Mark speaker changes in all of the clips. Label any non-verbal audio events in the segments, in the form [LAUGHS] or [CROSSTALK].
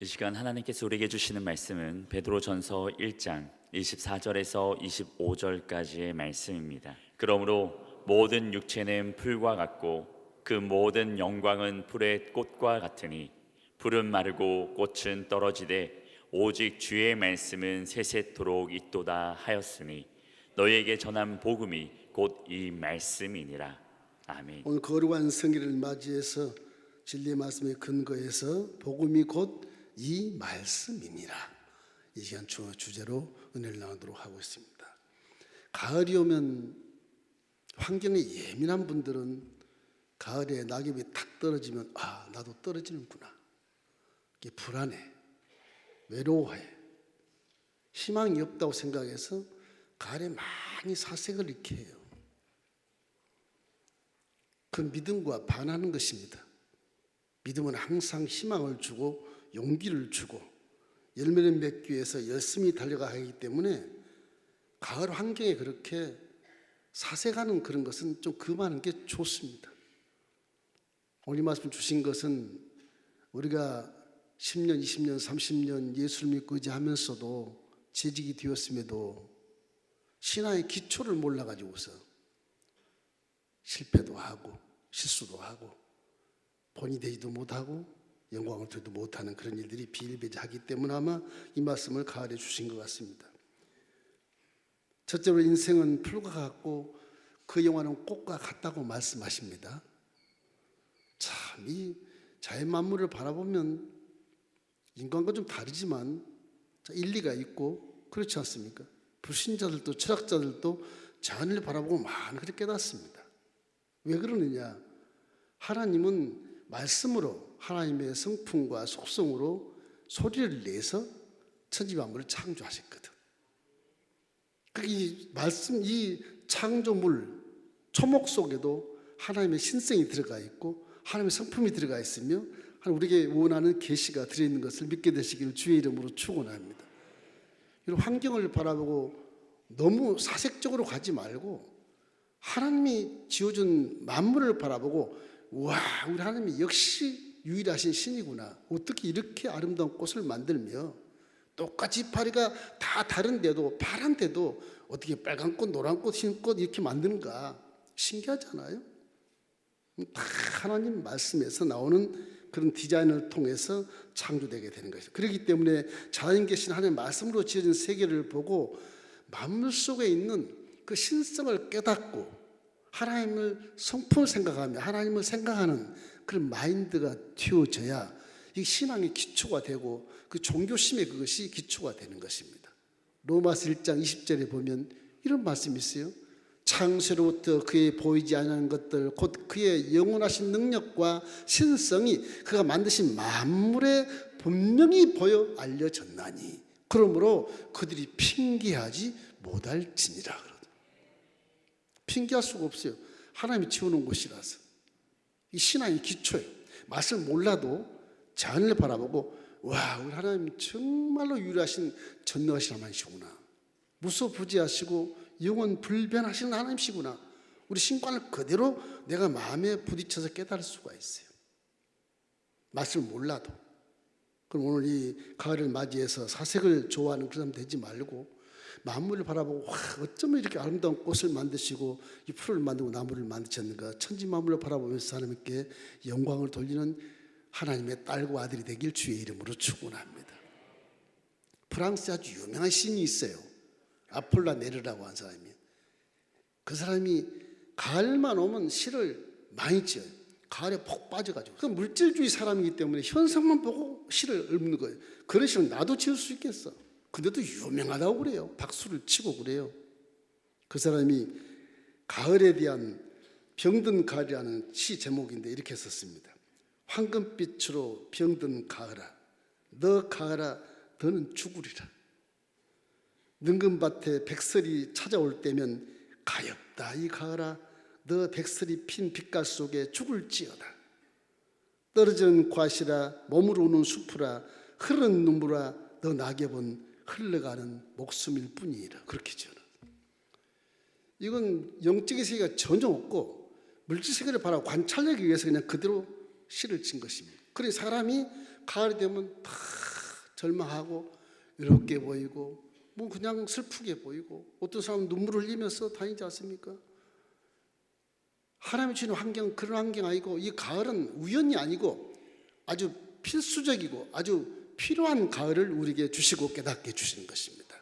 Speaker 1: 이 시간 하나님께서 우리에게 주시는 말씀은 베드로전서 1장 24절에서 25절까지의 말씀입니다. 그러므로 모든 육체는 풀과 같고 그 모든 영광은 풀의 꽃과 같으니 풀은 마르고 꽃은 떨어지되 오직 주의 말씀은 세세토록 있도다 하였으니 너희에게 전한 복음이 곧 이 말씀이니라. 아멘.
Speaker 2: 오늘 거룩한 성일을 맞이해서 진리의 말씀에 근거해서 복음이 곧 이 말씀이니라. 이 시간 주 주제로 은혜를 나누도록 하고 있습니다. 가을이 오면 환경에 예민한 분들은 가을에 낙엽이 탁 떨어지면 아 나도 떨어지는구나. 이게 불안해, 외로워해, 희망이 없다고 생각해서 가을에 많이 사색을 잃게 해요. 그 믿음과 반하는 것입니다. 믿음은 항상 희망을 주고 용기를 주고 열매를 맺기 위해서 열심히 달려가기 때문에 가을 환경에 그렇게 사색하는 그런 것은 좀 그만하는 게 좋습니다. 오늘 이 말씀 주신 것은 우리가 10년, 20년, 30년 예수를 믿고 이제 하면서도 재직이 되었음에도 신앙의 기초를 몰라가지고서 실패도 하고 실수도 하고 본이 되지도 못하고 영광을 들도 못하는 그런 일들이 비일비재하기 때문에 아마 이 말씀을 가을에 주신 것 같습니다. 첫째로 인생은 풀과 같고 그 영화는 꽃과 같다고 말씀하십니다. 참 이 자연 만물을 바라보면 인간과 좀 다르지만 일리가 있고 그렇지 않습니까? 불신자들도 철학자들도 자연을 바라보고 많이 그렇게 깨닫습니다. 왜 그러느냐? 하나님은 말씀으로 하나님의 성품과 속성으로 소리를 내서 천지 만물을 창조하셨거든. 그이 말씀 이 창조물 초목 속에도 하나님의 신성이 들어가 있고 하나님의 성품이 들어가 있으며 우리에게 원하는 계시가 들어 있는 것을 믿게 되시기를 주의 이름으로 축원합니다. 이런 환경을 바라보고 너무 사색적으로 가지 말고 하나님이 지어준 만물을 바라보고 와 우리 하나님이 역시 유일하신 신이구나. 어떻게 이렇게 아름다운 꽃을 만들며 똑같이 파리가 다 다른데도 파란데도 어떻게 빨간 꽃 노란 꽃 흰 꽃 이렇게 만드는가? 신기하잖아요? 다 하나님 말씀에서 나오는 그런 디자인을 통해서 창조되게 되는 것이죠. 그렇기 때문에 자연 계신 하나님 말씀으로 지어진 세계를 보고 만물 속에 있는 그 신성을 깨닫고 하나님을 성품을 생각하며 하나님을 생각하는 그런 마인드가 튀어져야 이 신앙의 기초가 되고 그 종교심의 그것이 기초가 되는 것입니다. 로마서 1장 20절에 보면 이런 말씀이 있어요. 창세로부터 그의 보이지 않는 것들 곧 그의 영원하신 능력과 신성이 그가 만드신 만물에 분명히 보여 알려졌나니 그러므로 그들이 핑계하지 못할지니라 핑계할 수가 없어요. 하나님이 지어놓은 곳이라서 이 신앙의 기초예요. 맛을 몰라도 자연을 바라보고 와 우리 하나님 정말로 유일하신 전능하신 하나님이시구나. 무소부지하시고 영원 불변하시는 하나님이시구나. 우리 신관을 그대로 내가 마음에 부딪혀서 깨달을 수가 있어요. 맛을 몰라도. 그럼 오늘 이 가을을 맞이해서 사색을 좋아하는 그런 사람 되지 말고 만물을 바라보고 와 어쩌면 이렇게 아름다운 꽃을 만드시고 이 풀을 만들고 나무를 만드셨는가 천지 만물을 바라보면서 하나님께 영광을 돌리는 하나님의 딸과 아들이 되길 주의 이름으로 축원합니다. 프랑스에 아주 유명한 신이 있어요. 아폴라 네르라고 한 사람이. 그 사람이 가을만 오면 시를 많이 지어요. 가을에 폭 빠져가지고. 그 물질주의 사람이기 때문에 현상만 보고 시를 읊는 거예요. 그런 시는 나도 지을 수 있겠어. 근데도 유명하다고 그래요. 박수를 치고 그래요. 그 사람이 가을에 대한 병든 가을이라는 시 제목인데 이렇게 썼습니다. 황금빛으로 병든 가을아, 너 가을아, 너는 죽으리라. 능금밭에 백설이 찾아올 때면 가엾다 이 가을아, 너 백설이 핀 빛깔 속에 죽을지어다. 떨어지는 과실아, 몸으로 우는 수풀아, 흐르는 눈물아, 너 낙엽은 흘러가는 목숨일 뿐이라 그렇게 지어놨 이건 영적인 세계가 전혀 없고 물질 세계를 바라 관찰하기 위해서 그냥 그대로 시를 친 것입니다. 그래 사람이 가을이 되면 다 절망하고 외롭게 보이고 뭐 그냥 슬프게 보이고 어떤 사람은 눈물을 흘리면서 다니지 않습니까? 하나님이 주는 환경 그런 환경 아니고 이 가을은 우연이 아니고 아주 필수적이고 아주 필요한 가을을 우리에게 주시고 깨닫게 주시는 것입니다.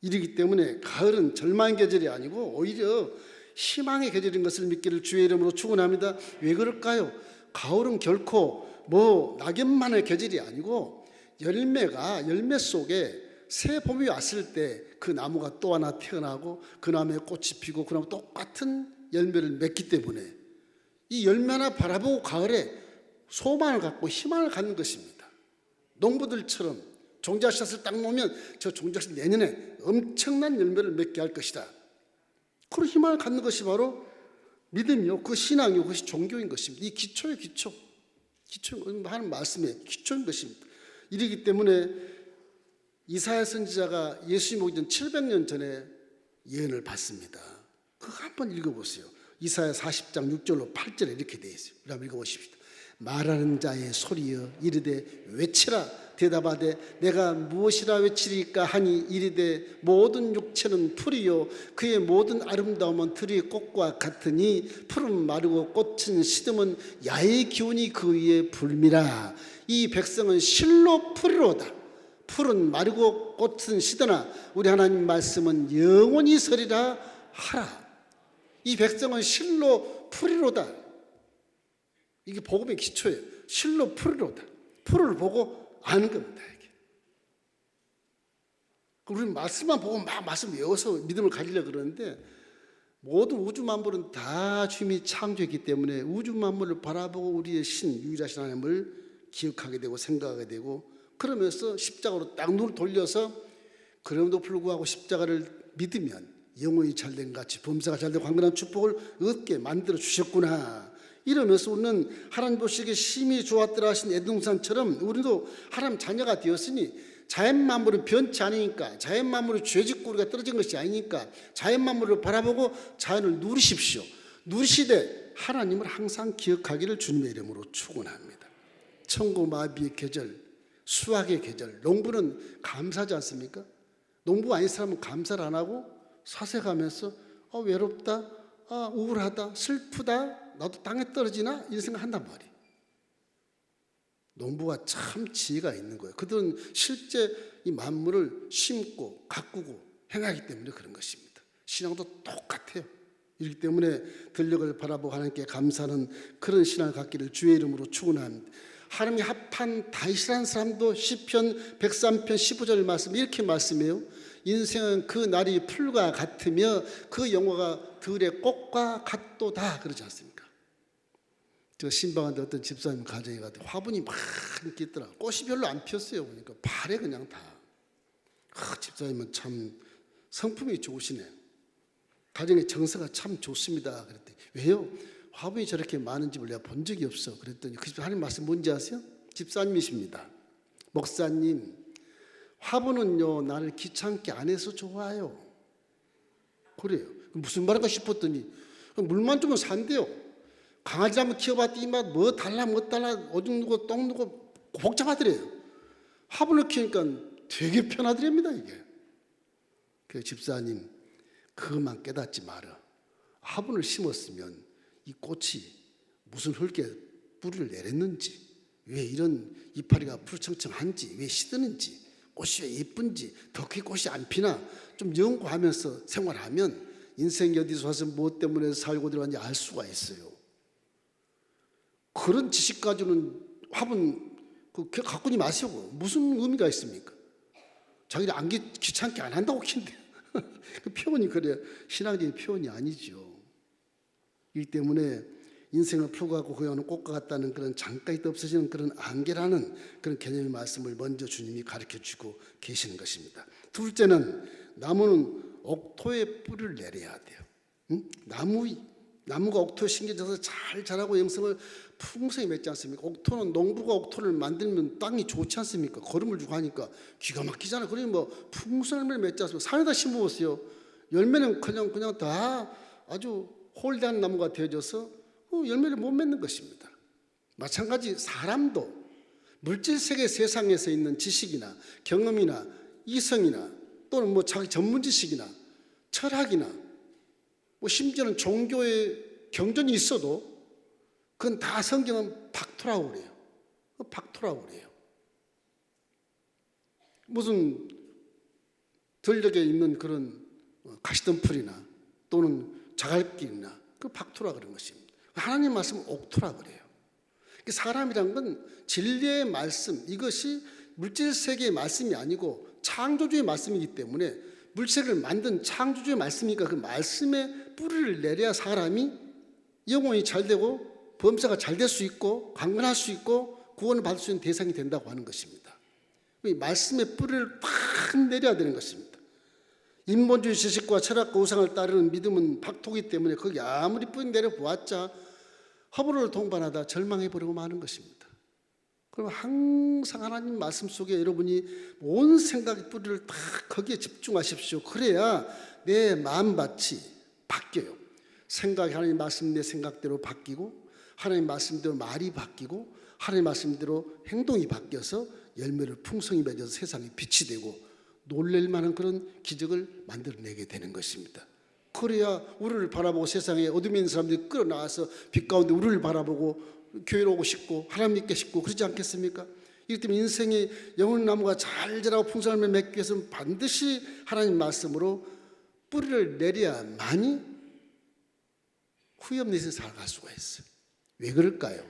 Speaker 2: 이르기 때문에 가을은 절망의 계절이 아니고 오히려 희망의 계절인 것을 믿기를 주의 이름으로 축원합니다. 왜 그럴까요? 가을은 결코 뭐 낙엽만의 계절이 아니고 열매가 열매 속에 새 봄이 왔을 때 그 나무가 또 하나 태어나고 그 나무에 꽃이 피고 그 나무 똑같은 열매를 맺기 때문에 이 열매 하나 바라보고 가을에 소망을 갖고 희망을 갖는 것입니다. 농부들처럼 종자샷을 딱 놓으면 저 종자샷 내년에 엄청난 열매를 맺게 할 것이다. 그런 희망을 갖는 것이 바로 믿음이요. 그 신앙이요. 그것이 종교인 것입니다. 이 기초의 기초. 기초, 하는 말씀의 기초인 것입니다. 이러기 때문에 이사야 선지자가 예수님 오기 전 700년 전에 예언을 받습니다. 그거 한번 읽어보세요. 이사야 40장 6절로 8절에 이렇게 되어 있어요. 우리 한번 읽어보십시다. 말하는 자의 소리여 이르되 외치라. 대답하되 내가 무엇이라 외치리까 하니 이르되 모든 육체는 풀이요 그의 모든 아름다움은 들의 꽃과 같으니 푸른 마르고 꽃은 시듬은 야의 기운이 그 위에 불미라. 이 백성은 실로 풀이로다. 푸른 마르고 꽃은 시드나. 우리 하나님 말씀은 영원히 서리라 하라. 이 백성은 실로 풀이로다 이게 복음의 기초예요. 실로 풀이로다. 풀을 보고 아는 겁니다. 이게. 우리는 말씀만 보고 막 말씀 외워서 믿음을 가지려고 그러는데 모든 우주 만물은 다 주님이 창조했기 때문에 우주 만물을 바라보고 우리의 신 유일하신 하나님을 기억하게 되고 생각하게 되고 그러면서 십자가로 딱 눈을 돌려서 그럼에도 불구하고 십자가를 믿으면 영혼이 잘된 같이 범사가 잘되고 강건한 축복을 얻게 만들어 주셨구나. 이러면서 우리는 하나님 보시기에 심히 좋았더라 하신 애동산처럼 우리도 하나님 자녀가 되었으니 자연 만물은 변치 않으니까 자연 만물은 죄짓고 우리가 떨어진 것이 아니니까 자연 만물을 바라보고 자연을 누리십시오. 누리시되 하나님을 항상 기억하기를 주님의 이름으로 축원합니다. 천고 마비의 계절, 수학의 계절, 농부는 감사하지 않습니까? 농부 아닌 사람은 감사를 안 하고 사색하면서 아, 외롭다, 아, 우울하다, 슬프다, 나도 땅에 떨어지나 이런 생각 한단 말이에요. 농부가 참 지혜가 있는 거예요. 그들은 실제 이 만물을 심고 가꾸고 행하기 때문에 그런 것입니다. 신앙도 똑같아요. 이렇기 때문에 들력을 바라보고 하나님께 감사하는 그런 신앙을 갖기를 주의 이름으로 축원합니다. 하나님이 합한 다윗이라는 사람도 시편 103편 15절 말씀 이렇게 말씀해요. 인생은 그 날이 풀과 같으며 그 영화가 들의 꽃과 같도다 그러지 않습니까? 저 신방한테 어떤 집사님 가정에 가도 화분이 막 이렇게 있더라. 꽃이 별로 안 피었어요. 보니까 발에 그냥 다. 아, 집사님은 참 성품이 좋으시네. 가정의 정서가 참 좋습니다. 그랬더니 왜요? 화분이 저렇게 많은 집을 내가 본 적이 없어. 그랬더니 그집 하나님 말씀 뭔지 아세요? 집사님이십니다. 목사님, 화분은요 나를 귀찮게 안 해서 좋아요. 그래요. 무슨 말인가 싶었더니 물만 주면 산대요. 강아지 한번 키워봤더니 뭐 달라 뭐 달라 오줌 누고 똥 누고 복잡하더래요. 화분을 키우니까 되게 편하더랍니다 이게. 그 집사님 그것만 깨닫지 마라. 화분을 심었으면 이 꽃이 무슨 흙에 뿌리를 내렸는지 왜 이런 이파리가 푸르청청한지 왜 시드는지 꽃이 왜 예쁜지 덕히 꽃이 안 피나 좀 연구하면서 생활하면 인생이 어디서 와서 무엇 때문에 살고 들어갔는지 알 수가 있어요. 그런 지식 가지고는 화분 그 가꾸지 마시고 무슨 의미가 있습니까? 자기를 안 귀, 귀찮게 안 한다고 킨데 [LAUGHS] 그 표현이 그래 신앙적인 표현이 아니죠. 이 때문에 인생을 풀어가고 그야는 꽃과 같다는 그런 잠깐이 없어지는 그런 안개라는 그런 개념의 말씀을 먼저 주님이 가르쳐 주고 계시는 것입니다. 둘째는 나무는 옥토에 뿌리를 내려야 돼요. 응? 나무 나무가 옥토에 심겨져서 잘 자라고 영성을 풍성히 맺지 않습니까? 옥토는 농부가 옥토를 만들면 땅이 좋지 않습니까? 거름을 주고 하니까 기가 막히잖아요. 그러니 뭐 풍성을 맺지 않습니까? 산에다 심어보세요. 열매는 그냥 그냥 다 아주 홀대한 나무가 되어져서 어, 열매를 못 맺는 것입니다. 마찬가지 사람도 물질 세계 세상에서 있는 지식이나 경험이나 이성이나 또는 뭐 자기 전문 지식이나 철학이나 뭐 심지어는 종교의 경전이 있어도 그건 다 성경은 박토라고 그래요. 그 박토라고 그래요. 무슨 들녘에 있는 그런 어, 가시덤불이나 또는 자갈길이나 그 박토라 그런 것입니다. 하나님 말씀은 옥토라 그래요. 그 사람이란 건 진리의 말씀 이것이 물질 세계의 말씀이 아니고 창조주의 말씀이기 때문에 물체를 만든 창조주의 말씀이니까 그 말씀에 뿌리를 내려야 사람이 영혼이 잘 되고 범사가 잘 될 수 있고 강건할 수 있고 구원을 받을 수 있는 대상이 된다고 하는 것입니다. 이 말씀의 뿌리를 팍 내려야 되는 것입니다. 인본주의 지식과 철학과 우상을 따르는 믿음은 박토기 때문에 거기 아무리 뿌리 내려 보았자 허브를 동반하다 절망해 버리고 마는 것입니다. 그럼 항상 하나님 말씀 속에 여러분이 온 생각의 뿌리를 다 거기에 집중하십시오. 그래야 내 마음밭이 바뀌어요. 생각이 하나님 말씀 내 생각대로 바뀌고 하나님 말씀대로 말이 바뀌고 하나님 말씀대로 행동이 바뀌어서 열매를 풍성히 맺어서 세상에 빛이 되고 놀랄 만한 그런 기적을 만들어내게 되는 것입니다. 그래야 우리를 바라보고 세상에 어둠에 있는 사람들이 끌어나와서 빛 가운데 우리를 바라보고 교회로 오고 싶고 하나님 믿게 싶고 그러지 않겠습니까? 이렇기 때문에 인생의 영혼 나무가 잘 자라고 풍성함을 맺기 위해서는 반드시 하나님 말씀으로 뿌리를 내려야만이 후회 없는 인생 살아갈 수가 있어요. 왜 그럴까요?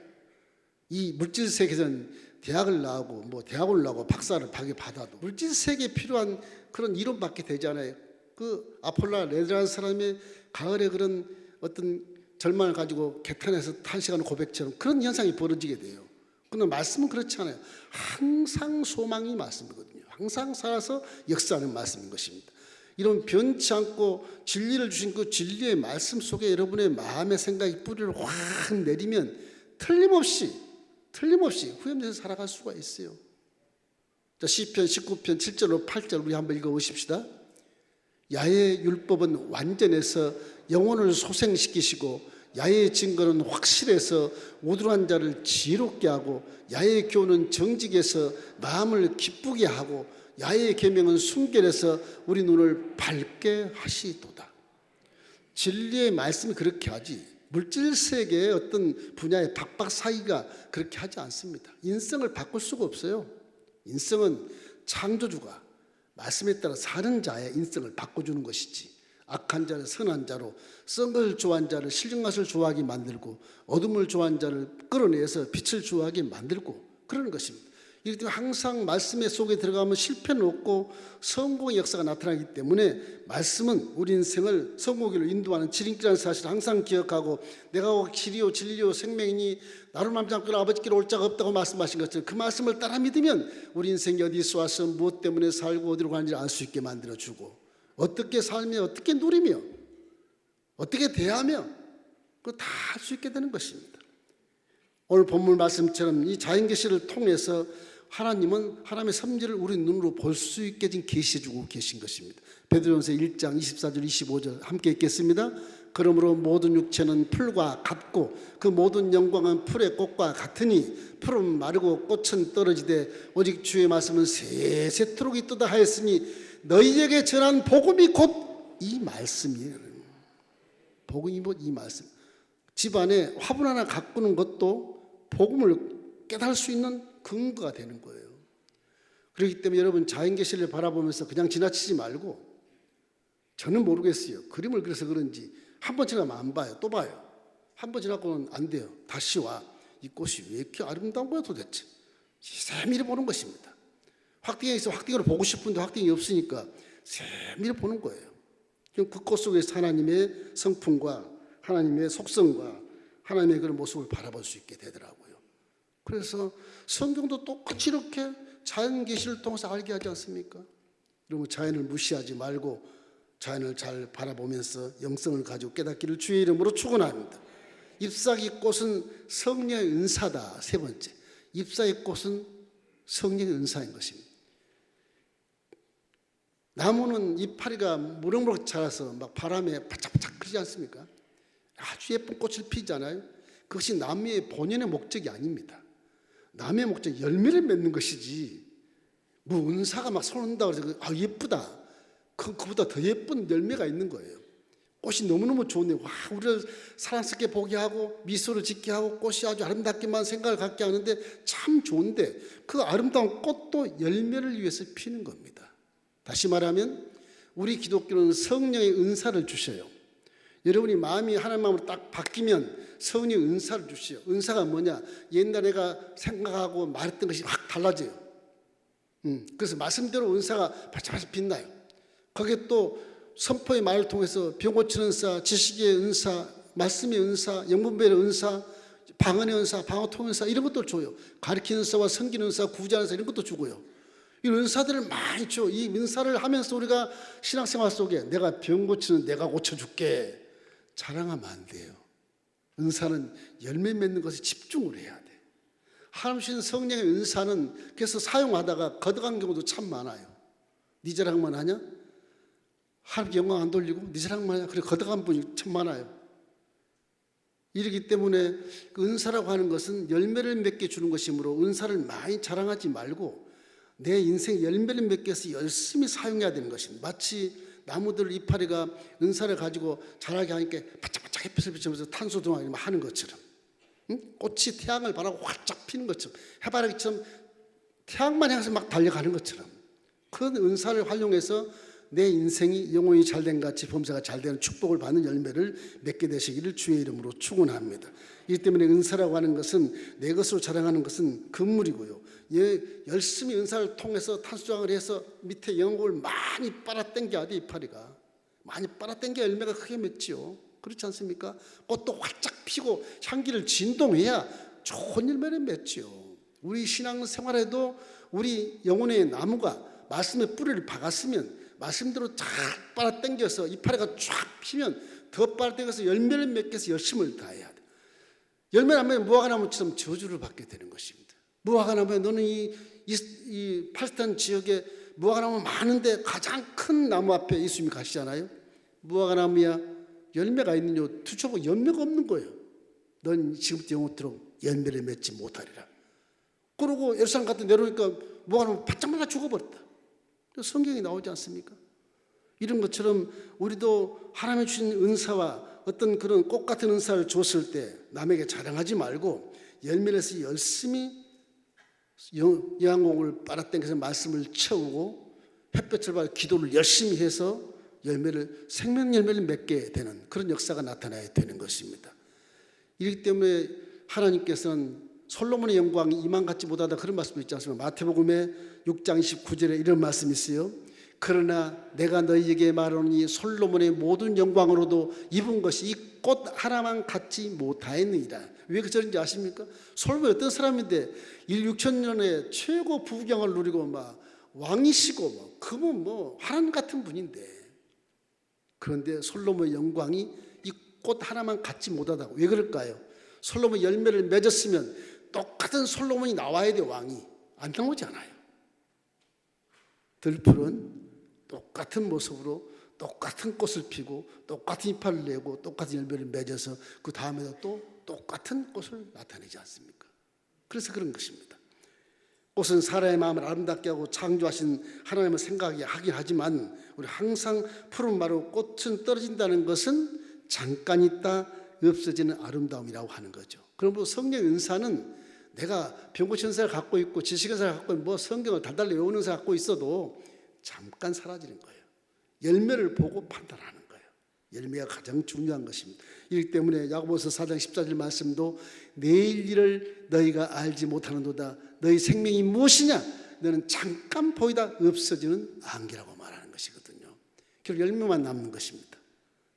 Speaker 2: 이 물질 세계에서는 대학을 나오고 뭐 대학을 나오고 박사를 박에 받아도 물질 세계에 필요한 그런 이론밖에 되지 않아요. 그 아폴라 레드라는 사람의 가을에 그런 어떤 절망을 가지고 개탄에서 탄식하는 고백처럼 그런 현상이 벌어지게 돼요. 그러나 말씀은 그렇지 않아요. 항상 소망이 말씀이거든요. 항상 살아서 역사하는 말씀인 것입니다. 이런 변치 않고 진리를 주신 그 진리의 말씀 속에 여러분의 마음의 생각이 뿌리를 확 내리면 틀림없이 틀림없이 후염돼서 살아갈 수가 있어요. 자, 시편 19편 7절로 8절 우리 한번 읽어 보십시다. 야의 율법은 완전해서 영혼을 소생시키시고 야의 증거는 확실해서 우둔한 자를 지롭게 하고 야의 교훈은 정직해서 마음을 기쁘게 하고 야의 계명은 순결해서 우리 눈을 밝게 하시도다. 진리의 말씀이 그렇게 하지 물질 세계의 어떤 분야의 박박 사이가 그렇게 하지 않습니다. 인성을 바꿀 수가 없어요. 인성은 창조주가 말씀에 따라 사는 자의 인성을 바꿔주는 것이지 악한 자를 선한 자로 썬 것을 좋아하는 자를 실증 맛을 좋아하게 만들고 어둠을 좋아하는 자를 끌어내서 빛을 좋아하게 만들고 그러는 것입니다. 이렇게 되면 항상 말씀의 속에 들어가면 실패는 없고 성공의 역사가 나타나기 때문에 말씀은 우리 인생을 성공기로 인도하는 지름길이라는 사실을 항상 기억하고 내가 길이요 진리요 생명이니 나를 않고 아버지께로 올 자가 없다고 말씀하신 것처럼 그 말씀을 따라 믿으면 우리 인생이 어디서 와서 무엇 때문에 살고 어디로 가는지 알 수 있게 만들어주고 어떻게 살며 어떻게 누리며 어떻게 대하며 그거 다 할 수 있게 되는 것입니다. 오늘 본문 말씀처럼 이 자연계시를 통해서 하나님은 하나님의 섬지를 우리 눈으로 볼 수 있게 지금 계시해 주고 계신 것입니다. 베드로전서 1장 24절 25절 함께 읽겠습니다. 그러므로 모든 육체는 풀과 같고 그 모든 영광은 풀의 꽃과 같으니 풀은 마르고 꽃은 떨어지되 오직 주의 말씀은 세세토록 있도다 하였으니 너희에게 전한 복음이 곧 이 말씀이에요. 복음이 곧 이 말씀. 집안에 화분 하나 가꾸는 것도 복음을 깨달을 수 있는 근거가 되는 거예요. 그렇기 때문에 여러분 자연계시를 바라보면서 그냥 지나치지 말고 저는 모르겠어요. 그림을 그려서 그런지 한 번 지나면 안 봐요. 또 봐요. 한 번 지나고는 안 돼요. 다시 와. 이 꽃이 왜 이렇게 아름다운 거야 도대체. 세밀히 보는 것입니다. 확딩에 있어 확딩으로 보고 싶은데 확딩이 없으니까 세밀히 보는 거예요. 그꽃 속에서 하나님의 성품과 하나님의 속성과 하나님의 그런 모습을 바라볼 수 있게 되더라고요. 그래서 성경도 똑같이 이렇게 자연 계시를 통해서 알게 하지 않습니까? 여러분 자연을 무시하지 말고 자연을 잘 바라보면서 영성을 가지고 깨닫기를 주의 이름으로 축원합니다. 잎사귀 꽃은 성령의 은사다. 세 번째. 잎사귀 꽃은 성령의 은사인 것입니다. 나무는 이파리가 무럭무럭 자라서 막 바람에 바짝바짝 크지 않습니까? 아주 예쁜 꽃을 피잖아요. 그것이 나무의 본연의 목적이 아닙니다. 남의 목적 열매를 맺는 것이지 뭐 은사가 막 솟는다 그래서 아 예쁘다 그 그보다 더 예쁜 열매가 있는 거예요. 꽃이 너무너무 좋네. 와, 우리를 사랑스럽게 보게 하고 미소를 짓게 하고 꽃이 아주 아름답게만 생각을 갖게 하는데 참 좋은데 그 아름다운 꽃도 열매를 위해서 피는 겁니다. 다시 말하면 우리 기독교는 성령의 은사를 주셔요. 여러분이 마음이 하나님 마음으로 딱 바뀌면 성령의 은사를 주시요. 은사가 뭐냐? 옛날 내가 생각하고 말했던 것이 확 달라져요. 음, 그래서 말씀대로 은사가 반짝반짝 빛나요. 거기에 또 선포의 말을 통해서 병 고치는 은사, 지식의 은사, 말씀의 은사, 영분별의 은사, 방언의 은사, 방어 통 은사 이런 것도 줘요. 가르치는 은사와 섬기는 은사, 구제하는 은사 이런 것도 주고요. 이 은사들을 많이 줘. 이 은사를 하면서 우리가 신앙생활 속에 내가 병 고치는 내가 고쳐줄게 자랑하면 안 돼요. 은사는 열매 맺는 것에 집중을 해야 돼. 하나님 주신 성령의 은사는 그래서 사용하다가 거듭한 경우도 참 많아요. 네 자랑만 하냐? 하나님 영광 안 돌리고 네 자랑만 하냐? 그래 거듭한 분이 참 많아요. 이러기 때문에 그 은사라고 하는 것은 열매를 맺게 주는 것이므로 은사를 많이 자랑하지 말고 내 인생 열매를 맺기 위해서 열심히 사용해야 되는 것입니다. 마치 나무들 이파리가 은사를 가지고 자라게 하니까 바짝바짝 햇빛을 비추면서 탄소 동안 하는 것처럼 응? 꽃이 태양을 바라고 활짝 피는 것처럼 해바라기처럼 태양만 향해서 막 달려가는 것처럼 그 은사를 활용해서 내 인생이 영혼이 잘된 같이 범사가 잘 되는 축복을 받는 열매를 맺게 되시기를 주의 이름으로 축원합니다. 이 때문에 은사라고 하는 것은 내 것으로 자랑하는 것은 금물이고요. 예, 열심히 은사를 통해서 탄수장을 해서 밑에 영혼을 많이 빨아당겨야 돼 이파리가 많이 빨아당겨 열매가 크게 맺지요. 그렇지 않습니까? 꽃도 활짝 피고 향기를 진동해야 좋은 열매를 맺지요. 우리 신앙 생활에도 우리 영혼의 나무가 말씀의 뿌리를 박았으면 말씀대로 쫙 빨아 당겨서 이파리가 쫙 피면 더 빨아 당겨서 열매를 맺기 위해서 열심을 다해야 돼. 열매를 안 맺으면 무화과 나무처럼 저주를 받게 되는 것입니다. 무화과 나무에 너는 이, 이, 이 팔스탄 지역에 무화과 나무 많은데 가장 큰 나무 앞에 예수님이 가시잖아요. 무화과 나무야 열매가 있느냐 투척고 열매가 없는 거예요. 넌 지금부터 영원토록 열매를 맺지 못하리라. 그러고 예루살렘 갔다 내려오니까 무화과 나무 바짝 말라 죽어버렸다. 성경이 나오지 않습니까? 이런 것처럼 우리도 하나님의 주신 은사와 어떤 그런 꽃 같은 은사를 줬을 때 남에게 자랑하지 말고 열매에서 열심히 영양공을 빨아당겨서 말씀을 채우고 햇볕을 받아 기도를 열심히 해서 열매를 생명 열매를 맺게 되는 그런 역사가 나타나야 되는 것입니다. 이렇기 때문에 하나님께서는 솔로몬의 영광이 이만 같지 못하다 그런 말씀도 있지 않습니까? 마태복음의 6장 29절에 이런 말씀이 있어요. 그러나 내가 너희에게 말하노니 솔로몬의 모든 영광으로도 입은 것이 이 꽃 하나만 같지 못하였느니라. 왜 그저런지 아십니까? 솔로몬이 어떤 사람인데 1 6천 년에 최고 부경을 누리고 막 왕이시고 뭐 그분 뭐 하나님 같은 분인데 그런데 솔로몬의 영광이 이 꽃 하나만 갖지 못하다고 왜 그럴까요? 솔로몬 열매를 맺었으면 똑같은 솔로몬이 나와야 돼 왕이 안 나오지 않아요. 들풀은 똑같은 모습으로 똑같은 꽃을 피고 똑같은 이파를 내고 똑같은 열매를 맺어서 그 다음에도 또 똑같은 꽃을 나타내지 않습니까? 그래서 그런 것입니다. 꽃은 사람의 마음을 아름답게 하고 창조하신 하나님을 생각하게 하긴 하지만 우리 항상 푸른 마루 꽃은 떨어진다는 것은 잠깐 있다 없어지는 아름다움이라고 하는 거죠. 그러므로 성령 은사는 내가 병고치 은사를 갖고 있고 지식 은사를 갖고 있고 뭐 성경을 달달리 외우는 은사를 갖고 있어도 잠깐 사라지는 거예요. 열매를 보고 판단하는 거예요. 열매가 가장 중요한 것입니다. 이기 때문에 야고보서 4장 14절 말씀도 내일 일을 너희가 알지 못하는도다. 너희 생명이 무엇이냐? 너는 잠깐 보이다 없어지는 안개라고 말하는 것이거든요. 결국 열매만 남는 것입니다.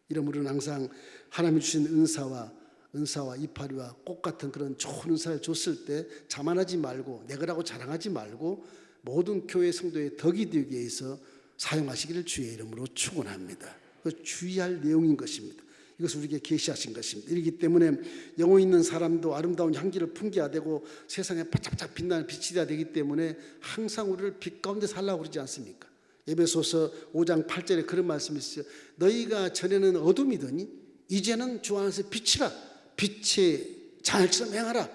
Speaker 2: 이러므로 항상 하나님이 주신 은사와 은사와 이파리와 꽃 같은 그런 좋은 은사를 줬을 때 자만하지 말고 내 거라고 자랑하지 말고 모든 교회 성도의 덕이 되기 위해서 사용하시기를 주의 이름으로 축원합니다. 그 주의할 내용인 것입니다. 이것을 우리에게 계시하신 것입니다. 이기 때문에 영혼 있는 사람도 아름다운 향기를 풍겨야 되고 세상에 바짝바짝 빛나는 빛이 돼야 되기 때문에 항상 우리를 빛 가운데 살라고 그러지 않습니까? 에베소서 5장 8절에 그런 말씀이 있어요. 너희가 전에는 어둠이더니 이제는 주 안에서 빛이라 빛의 자녀처럼 행하라.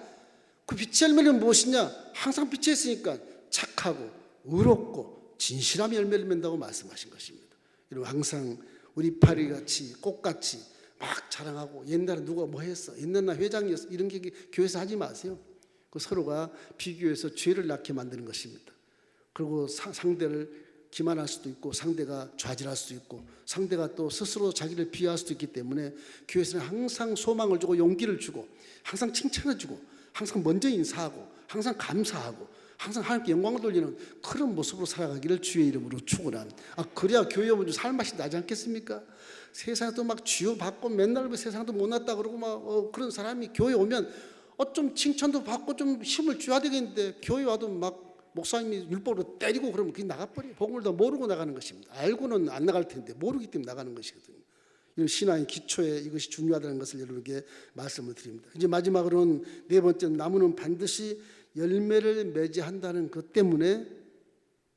Speaker 2: 그 빛의 열매는 무엇이냐? 항상 빛에 있으니까 착하고 의롭고 진실함의 열매를 맺는다고 말씀하신 것입니다. 여러분 항상 우리 파리 같이 꽃같이 막 자랑하고 옛날에 누가 뭐 했어? 옛날 나 회장이었어. 이런 게 교회에서 하지 마세요. 그 서로가 비교해서 죄를 낳게 만드는 것입니다. 그리고 사- 상대를 기만할 수도 있고 상대가 좌절할 수도 있고 상대가 또 스스로 자기를 비하할 수도 있기 때문에 교회에서는 항상 소망을 주고 용기를 주고 항상 칭찬해 주고 항상 먼저 인사하고 항상 감사하고 항상 하나님께 영광을 돌리는 그런 모습으로 살아가기를 주의 이름으로 축원합니다. 아 그래야 교회 오면 살맛이 나지 않겠습니까? 세상도 막 쥐어 받고 맨날 그 세상도 못났다 그러고 막 어, 그런 사람이 교회 오면 어좀 칭찬도 받고 좀 힘을 줘야 되겠는데 교회 와도 막 목사님이 율법으로 때리고 그러면 그게 나가버려. 복음을 더 모르고 나가는 것입니다. 알고는 안 나갈 텐데 모르기 때문에 나가는 것이거든요. 이런 신앙의 기초에 이것이 중요하다는 것을 여러분께 말씀을 드립니다. 이제 마지막으로는 네 번째 나무는 반드시 열매를 맺어야 한다는 것 때문에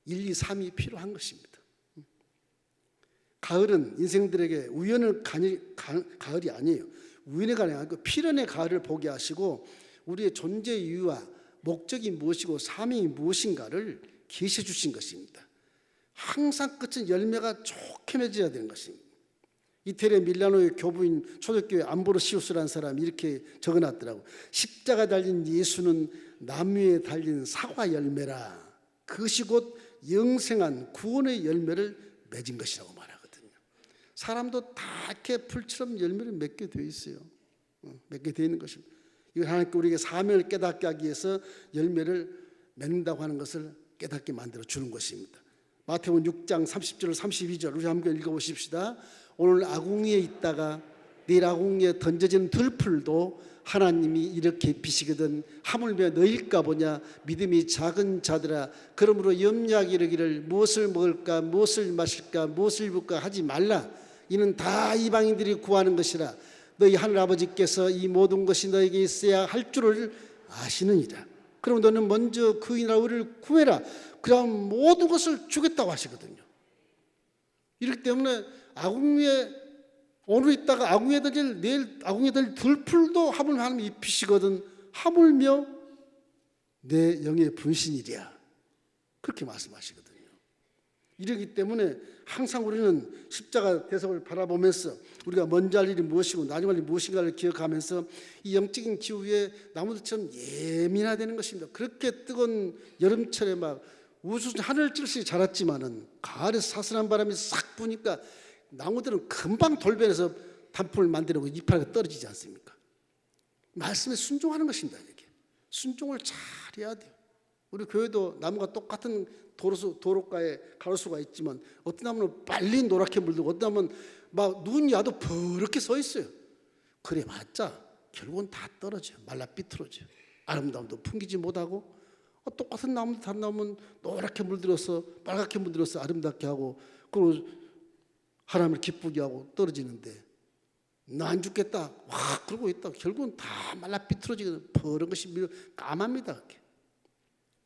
Speaker 2: 1, 2, 3이 필요한 것입니다. 가을은 인생들에게 우연의 가니, 가, 가을이 아니에요. 우연의 가을이 아니고 필연의 가을을 보게 하시고 우리의 존재 이유와 목적이 무엇이고 사명이 무엇인가를 계시해 주신 것입니다. 항상 끝은 열매가 좋게 맺어야 되는 것입니다. 이태리 밀라노의 교부인 초대교회 암보로시우스라는 사람이 이렇게 적어놨더라고. 십자가 달린 예수는 나무에 달린 사과 열매라. 그것이 곧 영생한 구원의 열매를 맺은 것이라고 말하거든요. 사람도 다 이렇게 풀처럼 열매를 맺게 되어 있어요. 어, 맺게 되어 있는 것입니다. 이건 하나님께 우리에게 사명을 깨닫게 하기 위해서 열매를 맺는다고 하는 것을 깨닫게 만들어 주는 것입니다. 마태복음 6장 30절 32절 우리 함께 읽어 보십시다. 오늘 아궁이에 있다가 내일 아궁이에 던져진 들풀도 하나님이 이렇게 비시거든 하물며 너일까 보냐? 믿음이 작은 자들아 그러므로 염려하기 이르기를 무엇을 먹을까? 무엇을 마실까? 무엇을 입을까? 하지 말라. 이는 다 이방인들이 구하는 것이라 너희 하늘 아버지께서 이 모든 것이 너에게 있어야 할 줄을 아시느니라. 그럼 너는 먼저 그이나 우리를 구해라. 그럼 모든 것을 주겠다고 하시거든요. 이렇기 때문에 아궁이에 오늘 있다가 아궁이에 던질 내일 아궁이에 던질 들풀도 하물며 하나님 입히시거든 하물며 내 영의 분신이랴. 그렇게 말씀하시거든요. 이러기 때문에 항상 우리는 십자가 대속을 바라보면서 우리가 먼저 할 일이 무엇이고 나중에 할 일이 무엇인가를 기억하면서 이 영적인 기후에 나무들처럼 예민해야 되는 것입니다 그렇게 뜨거운 여름철에 막 우수 하늘 찔씩 자랐지만은 가을에 사선한 바람이 싹 부니까 나무들은 금방 돌변해서 단풍을 만들고 이파리가 떨어지지 않습니까? 말씀에 순종하는 것입니다. 이게 순종을 잘 해야 돼요. 우리 교회도 나무가 똑같은 도로 도로가에 가로수가 있지만 어떤 나무는 빨리 노랗게 물들고 어떤 나무는 막 눈이 와도 버렇게 서 있어요. 그래 맞자 결국은 다 떨어져요. 말라 삐뚤어져요. 아름다움도 풍기지 못하고 어, 똑같은 나무 다른 나무는 노랗게 물들어서 빨갛게 물들어서 아름답게 하고 그리고 하나님을 기쁘게 하고 떨어지는데 나 안 죽겠다 와 그러고 있다 결국은 다 말라 삐뚤어지거든 버른 것이 밀- 까맙니다 그렇게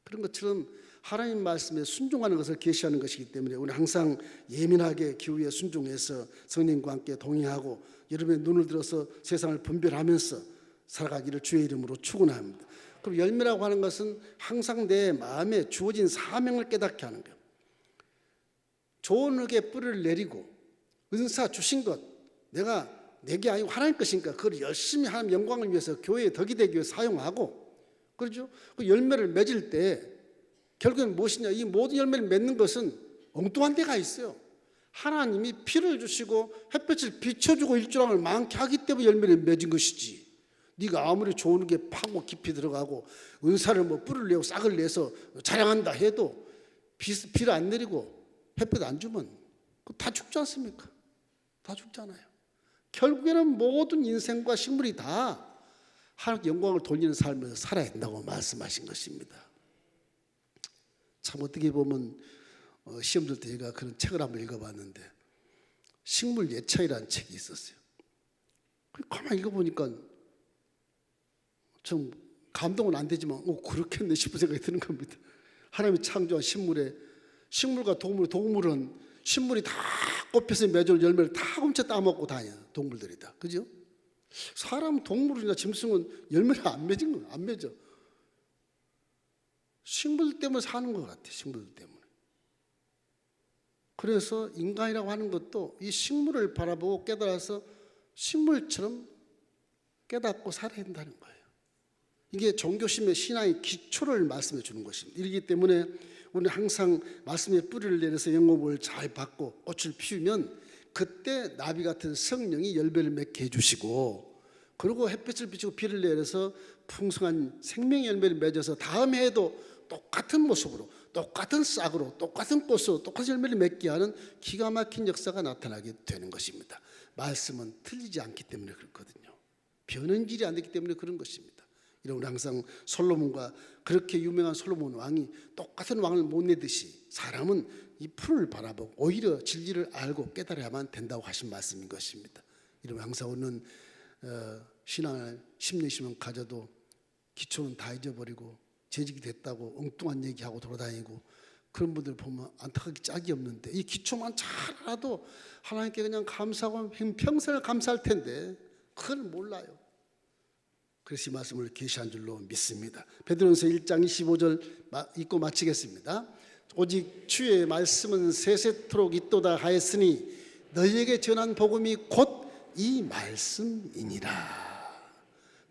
Speaker 2: 그런 것처럼 하나님 말씀에 순종하는 것을 계시하는 것이기 때문에 우리 항상 예민하게 기후에 순종해서 성령과 함께 동행하고 여러분의 눈을 들어서 세상을 분별하면서 살아가기를 주의 이름으로 축원합니다. 그리고 열매라고 하는 것은 항상 내 마음에 주어진 사명을 깨닫게 하는 거예요. 좋은 흙에 뿌리를 내리고 은사 주신 것 내가 내게 아니고 하나님 것이니까 그걸 열심히 하나님 영광을 위해서 교회에 덕이 되기 위해 사용하고 그렇죠? 그 열매를 맺을 때 결국엔 무엇이냐 이 모든 열매를 맺는 것은 엉뚱한 데가 있어요. 하나님이 피를 주시고 햇볕을 비춰주고 일조량을 많게 하기 때문에 열매를 맺은 것이지. 네가 아무리 좋은 게 파고 깊이 들어가고 은사를 뭐 뿔을 내고 싹을 내서 자랑한다 해도 비, 비를 안 내리고 햇볕 안 주면 다 죽지 않습니까? 다 죽잖아요. 결국에는 모든 인생과 식물이 다 하나님 영광을 돌리는 삶을 살아야 된다고 말씀하신 것입니다. 참 어떻게 보면 어, 시험 들 때 제가 그런 책을 한번 읽어봤는데 식물 예차이라는 책이 있었어요. 가만 읽어보니까 좀 감동은 안 되지만 어 그렇겠네 싶은 생각이 드는 겁니다. 하나님이 창조한 식물에 식물과 동물, 동물은 식물이 다 꽃피서 맺은 열매를 다 훔쳐 따먹고 다녀 동물들이 다 그죠? 사람, 동물이나 짐승은 열매를 안 맺은 거안 맺어. 식물 때문에 사는 것 같아. 식물 때문에. 그래서 인간이라고 하는 것도 이 식물을 바라보고 깨달아서 식물처럼 깨닫고 살아야 된다는 거예요. 이게 종교심의 신앙의 기초를 말씀해 주는 것입니다. 이렇기 때문에 우리는 항상 말씀의 뿌리를 내려서 영업을 잘 받고 꽃을 피우면 그때 나비 같은 성령이 열매를 맺게 해주시고 그리고 햇빛을 비추고 비를 내려서 풍성한 생명 열매를 맺어서 다음 해에도 똑같은 모습으로 똑같은 싹으로 똑같은 꽃으로 똑같은 열매를 맺게 하는 기가 막힌 역사가 나타나게 되는 것입니다. 말씀은 틀리지 않기 때문에 그렇거든요. 변은질이 안 되기 때문에 그런 것입니다. 우리 항상 솔로몬과 그렇게 유명한 솔로몬 왕이 똑같은 왕을 못 내듯이 사람은 이 풀을 바라보고 오히려 진리를 알고 깨달아야만 된다고 하신 말씀인 것입니다. 이런 항상 오는 어, 신앙을 10년 20년 가져도 기초는 다 잊어버리고 재직이 됐다고 엉뚱한 얘기하고 돌아다니고 그런 분들 보면 안타깝게 짝이 없는데 이 기초만 잘 알아도 하나님께 그냥 감사하고 평생을 감사할 텐데 그걸 몰라요. 그래서 이 말씀을 계시한 줄로 믿습니다. 베드로전서 1장 25절 마- 읽고 마치겠습니다. 오직 주의 말씀은 세세토록 있도다 하였으니 너희에게 전한 복음이 곧 이 말씀이니라.